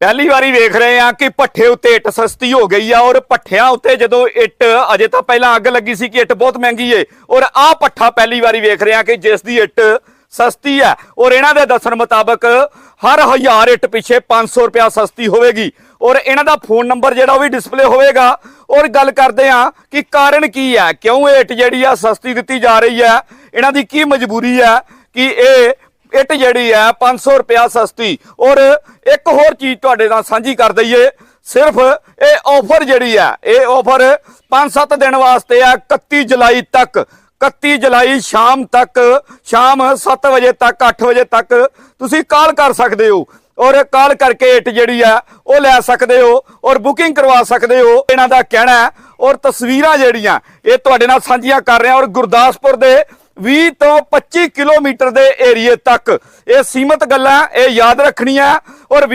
ਪਹਿਲੀ ਵਾਰੀ ਵੇਖ ਰਹੇ ਆ ਕਿ ਪੱਠੇ ਉੱਤੇ ਇੱਟ ਸਸਤੀ ਹੋ ਗਈ ਆ ਔਰ ਪੱਠਿਆਂ ਉੱਤੇ ਜਦੋਂ ਇੱਟ ਅਜੇ ਤਾਂ ਪਹਿਲਾਂ ਅੱਗ ਲੱਗੀ ਸੀ ਕਿ ਇੱਟ ਬਹੁਤ ਮਹਿੰਗੀ ਏ, ਔਰ ਆਹ ਪੱਠਾ ਪਹਿਲੀ ਵਾਰੀ ਵੇਖ ਰਹੇ ਆ ਕਿ ਜਿਸ ਦੀ ਇੱਟ ਸਸਤੀ ਹੈ, ਔਰ ਇਹਨਾਂ ਦੇ ਦੱਸਣ ਮੁਤਾਬਕ ਹਰ ਹਜ਼ਾਰ ਇੱਟ ਪਿੱਛੇ 500 ਰੁਪਿਆ ਸਸਤੀ ਹੋਵੇਗੀ, ਔਰ ਇਹਨਾਂ ਦਾ ਫੋਨ ਨੰਬਰ ਜਿਹੜਾ ਉਹ ਵੀ ਡਿਸਪਲੇ ਹੋਵੇਗਾ, ਔਰ ਗੱਲ ਕਰਦੇ ਆ ਕਿ ਕਾਰਨ ਕੀ ਹੈ, ਕਿਉਂ ਇਹ ਇੱਟ ਜਿਹੜੀ ਆ ਸਸਤੀ ਦਿੱਤੀ ਜਾ ਰਹੀ ਹੈ, ਇਹਨਾਂ ਦੀ ਕੀ ਮਜਬੂਰੀ ਹੈ ਕਿ ਇਹ ਇੱਟ ਜਿਹੜੀ ਹੈ 500 ਰੁਪਿਆ ਸਸਤੀ। ਔਰ ਇੱਕ ਹੋਰ ਚੀਜ਼ ਤੁਹਾਡੇ ਨਾਲ ਸਾਂਝੀ ਕਰ ਦਈਏ, ਸਿਰਫ ਇਹ ਆਫਰ ਜਿਹੜੀ ਹੈ, ਇਹ ਆਫਰ 5-7 ਦਿਨ ਵਾਸਤੇ ਹੈ 31 ਜੁਲਾਈ ਤੱਕ। 31 ਜੁਲਾਈ ਸ਼ਾਮ ਤੱਕ, ਸ਼ਾਮ 7 ਵਜੇ ਤੱਕ 8 ਵਜੇ ਤੱਕ ਤੁਸੀਂ ਕਾਲ ਕਰ ਸਕਦੇ ਹੋ। ਔਰ ਕਾਲ ਕਰਕੇ ਇੱਟ ਜਿਹੜੀ ਆ ਉਹ ਲੈ ਸਕਦੇ ਹੋ ਔਰ ਬੁਕਿੰਗ ਕਰਵਾ ਸਕਦੇ ਹੋ। ਇਹਨਾਂ ਦਾ ਕਹਿਣਾ ਔਰ ਤਸਵੀਰਾਂ ਜਿਹੜੀਆਂ, ਇਹ ਤੁਹਾਡੇ ਨਾਲ ਸਾਂਝੀਆਂ ਕਰ ਰਿਹਾ ਔਰ ਗੁਰਦਾਸਪੁਰ ਦੇ 20 ਤੋਂ 25 ਕਿਲੋਮੀਟਰ ਦੇ ਏਰੀਏ ਤੱਕ। ਇਹ ਸੀਮਤ ਗੱਲਾਂ ਇਹ ਯਾਦ ਰੱਖਣੀਆਂ ਔਰ